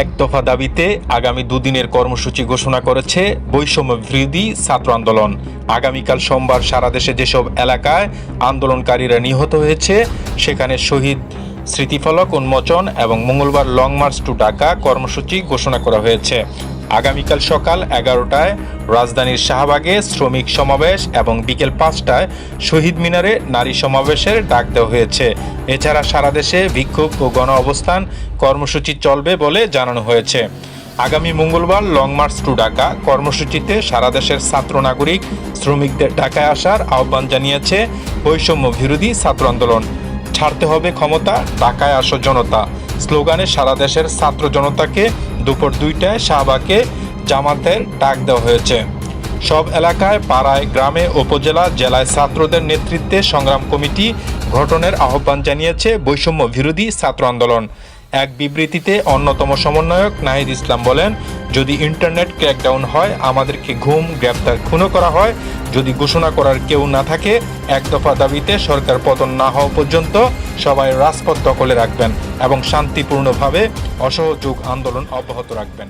এক দফা দাবিতে আগামী দুদিনের কর্মসূচি ঘোষণা করেছে বৈষম্য বিরোধী ছাত্র আন্দোলন। আগামীকাল সোমবার সারা দেশে যেসব এলাকায় আন্দোলনকারীরা নিহত হয়েছে, সেখানে শহীদ স্মৃতিফলক, উন্মোচন এবং মঙ্গলবার লং মার্চ টু ঢাকা কর্মসূচি ঘোষণা করা হয়েছে। আগামীকাল সকাল এগারোটায় রাজধানীর শাহবাগে শ্রমিক সমাবেশ এবং বিকেল পাঁচটায় শহীদ মিনারে নারী সমাবেশের ডাক দেওয়া হয়েছে। এছাড়া সারা দেশে বিক্ষোভ ও গণ অবস্থান কর্মসূচি চলবে বলে জানানো হয়েছে। আগামী মঙ্গলবার লং মার্চ টু ঢাকা কর্মসূচিতে সারা দেশের ছাত্র নাগরিক শ্রমিকদের ঢাকায় আসার আহ্বান জানিয়েছে বৈষম্য বিরোধী ছাত্র আন্দোলন। ছাড়তে হবে ক্ষমতা, ঢাকায় আসো জনতা। স্লোগানে সারা দেশের ছাত্র জনতাকে দুপুর দুইটায় শাহবাগে জামাতের ডাক দেওয়া হয়েছে। সব এলাকায় পাড়ায়, গ্রামে, উপজেলা, জেলায় ছাত্রদের নেতৃত্বে সংগ্রাম কমিটি গঠনের আহ্বান জানিয়েছে বৈষম্য বিরোধী ছাত্র আন্দোলন। এক বিবৃতিতে অন্যতম সমন্বয়ক নাহিদ ইসলাম বলেন, যদি ইন্টারনেট ক্র্যাকডাউন হয়, আমাদেরকে ঘুম, গ্রেপ্তার, খুনও করা হয়। যদি ঘোষণা করার কেউ না থাকে, এক দফা দাবিতে সরকার পতন না হওয়া পর্যন্ত সবাই রাজপথ দখলে রাখবেন এবং শান্তিপূর্ণভাবে অসহযোগ আন্দোলন অব্যাহত রাখবেন।